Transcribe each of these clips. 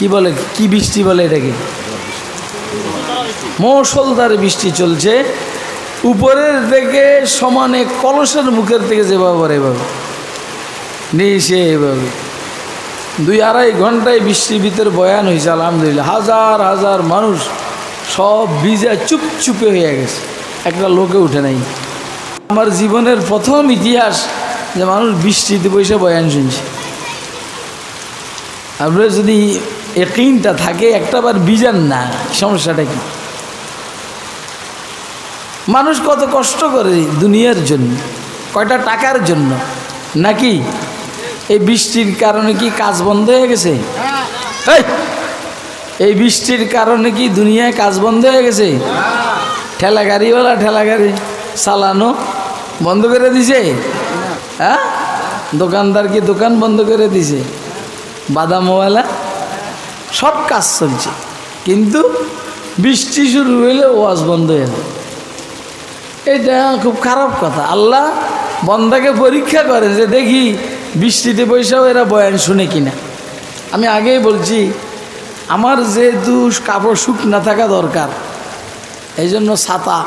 কি বলে, কি বৃষ্টি বলে এটাকে? মৌসলধারে বৃষ্টি চলছে। উপরের থেকে সমানে কলসের মুখের থেকে যেভাবে পরে এভাবে। নিচে এভাবে। দুই আড়াই ঘন্টায় বৃষ্টির ভিতরে বয়ান হয়েছে, আলহামদুলিল্লাহ। হাজার হাজার মানুষ সব ভিজা চুপচুপে হয়ে গেছে। একটা লোকে উঠে নাই। আমার জীবনের প্রথম ইতিহাস যে মানুষ বৃষ্টিতে বসে বয়ান শুনছে। আপনার যদি একিনটা থাকে, একটাবার বিজান না, সমস্যাটা কি? মানুষ কত কষ্ট করে দুনিয়ার জন্য, কয়টা টাকার জন্য, নাকি এই বৃষ্টির কারণে কি কাজ বন্ধ হয়ে গেছে! এই বৃষ্টির কারণে কি দুনিয়ায় কাজ বন্ধ হয়ে গেছে? ঠেলা গাড়িওয়ালা, ঠেলা গাড়ি চালানো বন্ধ করে দিছে? হ্যাঁ? দোকানদার কি দোকান বন্ধ করে দিছে? বাদামওয়ালা? সব কাজ চলছে। কিন্তু বৃষ্টি শুরু হইলে ওয়াজ বন্ধ হয়ে যায়। এটা খুব খারাপ কথা। আল্লাহ বন্দাকে পরীক্ষা করে যে দেখি বৃষ্টিতে বৈশাও এরা বয়ান শুনে কিনা। আমি আগেই বলছি, আমার যেহেতু কাপড় শুক না থাকা দরকার এই জন্য ছাতা।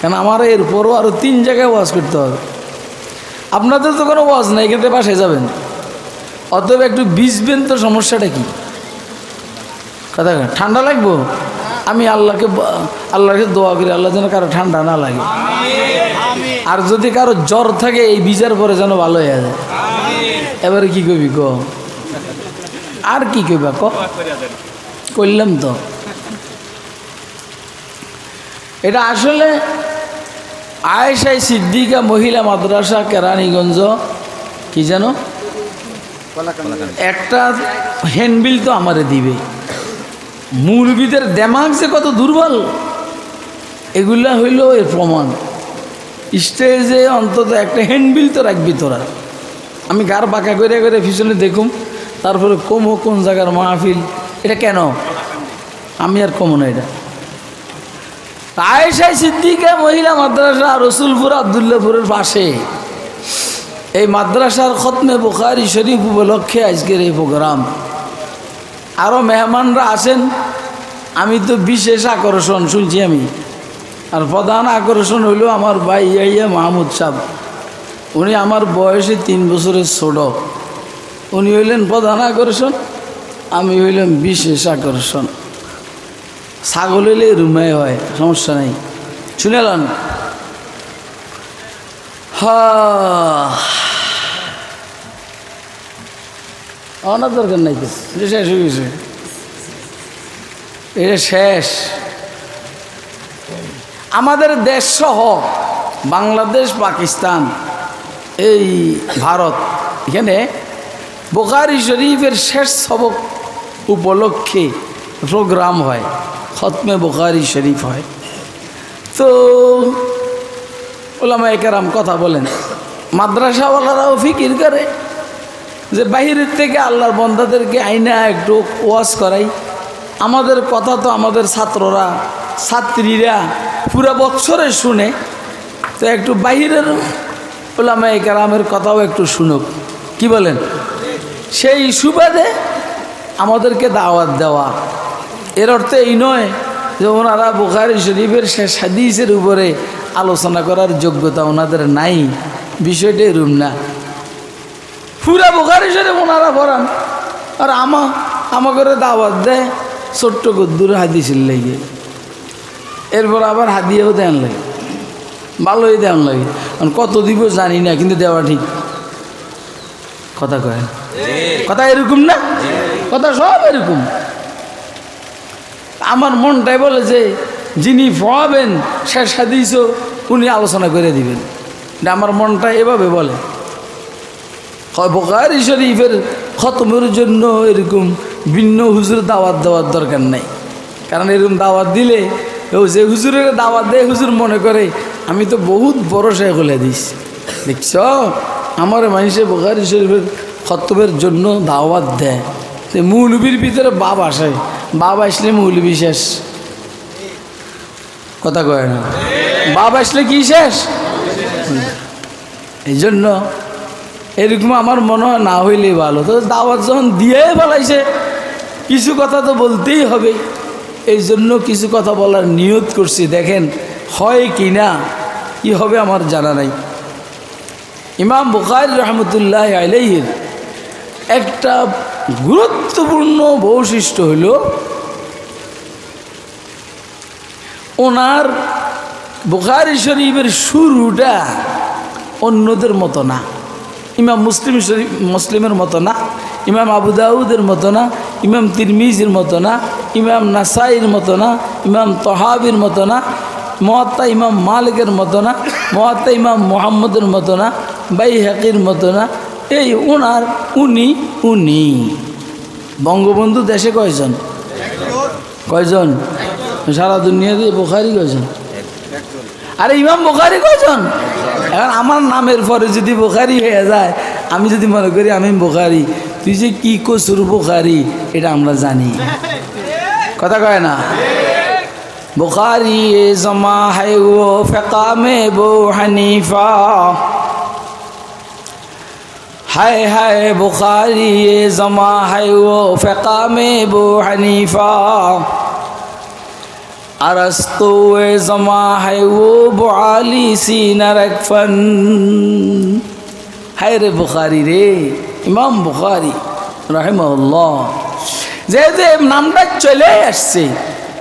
কেন আমার এরপরও আরও তিন জায়গায় ওয়াজ করতে হবে। আপনাদের তো কোনো ওয়াজ নাই এখানে বাসায় যাবেন। অতএব একটু ভিজবেন তো সমস্যাটা কি? কথা ঠান্ডা লাগবো? আমি আল্লাহকে আল্লাহকে দোয়া করি আল্লাহ যেন কারও ঠান্ডা না লাগে। আর যদি কারও জ্বর থাকে এই বিজার পরে যেন ভালো হয়ে যায়। এবারে কি কবি ক? আর কি কইবা ক? করলাম তো। এটা আসলে আয়েশাই সিদ্দিকা মহিলা মাদ্রাসা কেরানীগঞ্জ কি জানো? একটা হ্যান্ডবিল তো আমারে দিবে। মুরবিদের দেমাগ যে কত দুর্বল, এগুলা হইল এর প্রমাণ। স্টেজে অন্তত একটা হ্যান্ডবিল তো রাখবি তোরা। আমি গার বাঁকা করে করে পিছনে দেখুম, তারপরে কমো কোন জায়গার মাহফিল, এটা কেন? আমি আর কমো না এটা। আয়েশাই সিদ্দিকা মহিলা মাদ্রাসা রসুলপুর আবদুল্লাপুরের পাশে। এই মাদ্রাসার খতমে বুখারি শরীফ উপলক্ষে আজকের এই প্রোগ্রাম। আরও মেহমানরা আসেন আমি তো বিশেষ আকর্ষণ, শুনছি আমি। আর প্রধান আকর্ষণ হইল আমার ভাই ইয়াইয়া মাহমুদ সাহ উনি আমার বয়সে তিন বছরের ছোট। উনি হইলেন প্রধান আকর্ষণ, আমি হইলাম বিশেষ আকর্ষণ। ছাগল হইলে রুমে হয়, সমস্যা নেই। শুনেলেন হা। অনার দরকার নাই তো শেষ হয়ে গেছে। এটা শেষ। আমাদের দেশ সহ বাংলাদেশ, পাকিস্তান, এই ভারত, এখানে বোকারি শরীফের শেষ সবক উপলক্ষে প্রোগ্রাম হয়, খতমে বোকারি শরীফ হয়। তো ওলামা একেরাম কথা বলেন, মাদ্রাসাওয়ালারাও ফিকির করে যে বাহিরের থেকে আল্লাহর বন্ধাদেরকে আইনা একটু ওয়াশ করাই। আমাদের কথা তো আমাদের ছাত্ররা, ছাত্রীরা পুরা বৎসরে শুনে। তো একটু বাহিরের ওলামা কারামের কথাও একটু শুনুক। কি বলেন? সেই সুবাদে আমাদেরকে দাওয়াত দেওয়া। এর অর্থ এই নয় যে ওনারা বুখারি শরীফের শেষ হাদিসের উপরে আলোচনা করার যোগ্যতা ওনাদের নাই। বিষয়টা এরম না। পুরা বুখারি শরীফ ওনারা পড়ান। আর আমা আমাকে দাওয়াত দেয়। ছোট্ট গদ্দুর হাদিসের লেগে। এরপর আবার হাদিয়েও দেন লাগে। ভালোই দেন লাগে। কারণ কত দিব জানি না কিন্তু দেওয়া ঠিক। কথা কয় কথা এরকম না? কথা সব এরকম। আমার মনটাই বলে যে যিনি পড়াবেন শেষ হাদিস উনি আলোচনা করে দিবেন। এটা আমার মনটা এভাবে বলে। বকারি শরীফের খতমের জন্য এরকম ভিন্ন হুজুর দাওয়াত দেওয়ার দরকার নাই। কারণ এরকম দাওয়াত দিলে, ও যে হুজুরের দাওয়াত দেয়, হুজুর মনে করে, আমি তো বহুত বড় শেখ হলে দিস। দেখছ? আমার মানুষে বকারি শরীফের খতমের জন্য দাওয়াত দেয়। মৌলবীর ভিতরে বাপ আসে। বাপ আসলে মৌলবী শেষ। কথা কয় না? বাপ আসলে কি শেষ? এই জন্য এরকম আমার মনে হয় না হইলেই ভালো। তো দাওয়াত যখন দিয়ে ফেলাইছে কিছু কথা তো বলতেই হবে। এই জন্য কিছু কথা বলার নিয়ত করছি, দেখেন, হয় কি না, কি হবে আমার জানা নাই। ইমাম বুখারি রহমতুল্লাহ আলাইহির একটা গুরুত্বপূর্ণ বৈশিষ্ট্য হল ওনার বুখারি শরীফের শুরুটা অন্যদের মতো না। ইমাম মুসলিম শরীফ, মুসলিমের মতো না, ইমাম আবু দাউদের মতো না ইমাম তিরমিজির মতো না, ইমাম নাসাইর মতো না, ইমাম তহাবির মতো না মহাত্তা ইমাম মালিকের মতো না মহাত্তা ইমাম মোহাম্মদের মতো না বাই হাকির মতো না। এই ওনার উনি উনি। বঙ্গবন্ধু দেশে কয়জন? কয়জন? সারা দুনিয়াতে বোখারি কয়জন? আরে ইমাম বোখারি কয়জন? এখন আমার নামের পরে যদি বোখারি হয়ে যায়, আমি যদি মনে করি আমি বোখারি। তুই যে কী কসুর বুখারি এটা আমরা জানি। কথা কয় না? বুখারি জমা হে ও ফেকামে বো হানিফা। হায় হায় বুখারি জমা হে ও ফেকামে বো হানিফা। আরস্তু জমা হাই ও বালি সিনারক ফন হায় রে বুখারি রে। ইমাম বুখারি রাহেমল্লাহ যেহেতু নামটা চলে আসছে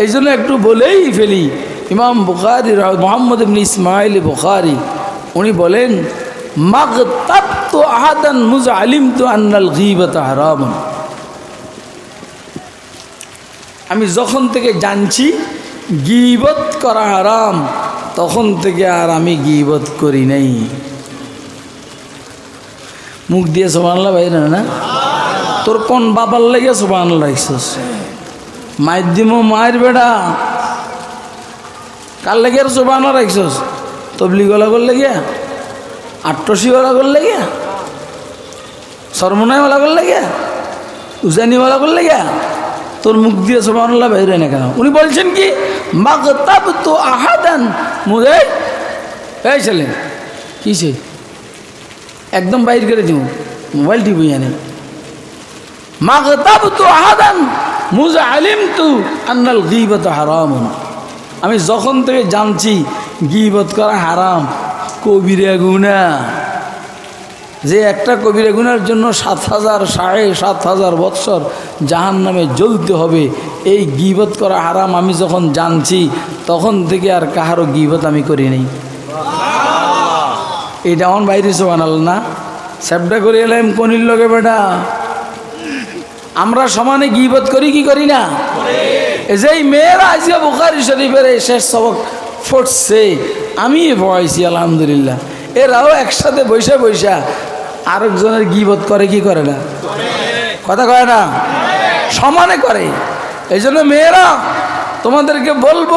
এই জন্য একটু বলেই ফেলি। ইমাম বুখারি মোহাম্মদ ইমনি ইসমাইল বুখারি, উনি বলেন মাগ তাপ্ত আহাদান মুজ আলিম তো আন্নাল গিবত হারামন। আমি যখন থেকে জানছি, গিবত করা হারাম, তখন থেকে আর আমি গিবত করি নাই। মুখ দিয়ে সোবানলা বাইরে না তোর কোন বাবার লেগে সোবান লাগছিস মায়ের দিমো মায়ের বেড়া। কার লেগে সোবান রাখছস তবলি গলা করলে গিয়া আট্টসি গলা করলে গিয়া সরমনাই ওলা করলে গিয়া উজানি ওলা করলে গিয়া তোর মুখ দিয়ে সোবানুল্লাহ বাইরে না কেন? উনি বলছেন কি মাগতাব তো আহাদান। মুদে এই ছেলে, কিসে? একদম বাইর করে দিব মোবাইল টিপি আনে। মাগতাব তো আহাদান মুজা আলিম তু আন্নাল গিবত হারাম আমি যখন থেকে জানছি গিবত করা হারাম, কবিরা গুণা যে একটা কবিরা গুনার জন্য সাত হাজার, সাড়ে সাত হাজার বৎসর জাহান নামে জ্বলতে হবে, এই গিবত করা হারাম আমি যখন জানছি, তখন থেকে আর কাহারও গিবত আমি করি এটা আমার বাইরে বানাল না? স্যাপটা করে এলাম কনির লোকে বেটা। আমরা সমানে গিবত করি, কি করি না? যেই মেয়েরা আজকে বুখারি শরীফের এই শেষ সবক ফুটছে আমি পড়াইছি, আলহামদুলিল্লাহ। এরাও একসাথে বৈশা বৈশা আরেকজনের গিবত করে, কি করে না? কথা কয় না? সমানে করে। এই জন্য মেয়েরা, তোমাদেরকে বলব,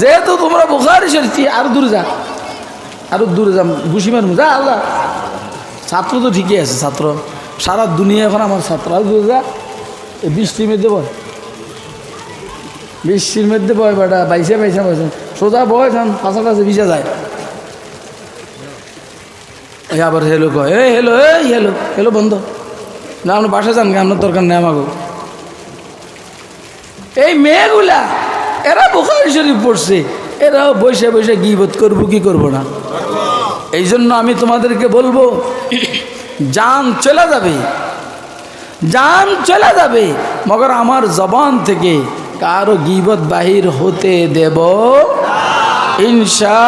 যেহেতু তোমরা বুখারি শরীফ, আর দূর যা আরও দূরে যাম ঘুষিমার যা আল্লাহ। ছাত্র তো ঠিকই আছে, ছাত্র। সারা দুনিয়া এখন আমার ছাত্র। আর দূরে যা এই বৃষ্টির মধ্যে বয়। বৃষ্টির মধ্যে বয় বেটা, বাইসে বাইসে বাইসে সোজা বয় যান পাশে ভিজা যায়। আবার হেলো কয় এ হেলো, এই হেলো হেলো বন্ধ। না আপনার বাসা যান আপনার দরকার নেই আমাকে এই মেয়েগুলা, এরা বোখারি শরীফ পড়ছে। এরাও বসে বসে গিবত করব, কি করব না? এই জন্য আমি তোমাদেরকে বলব যান চলে যাবে। যান চলে যাবে, মগর আমার জবান থেকে কারও গিবত বাহির হতে দেব ইনশা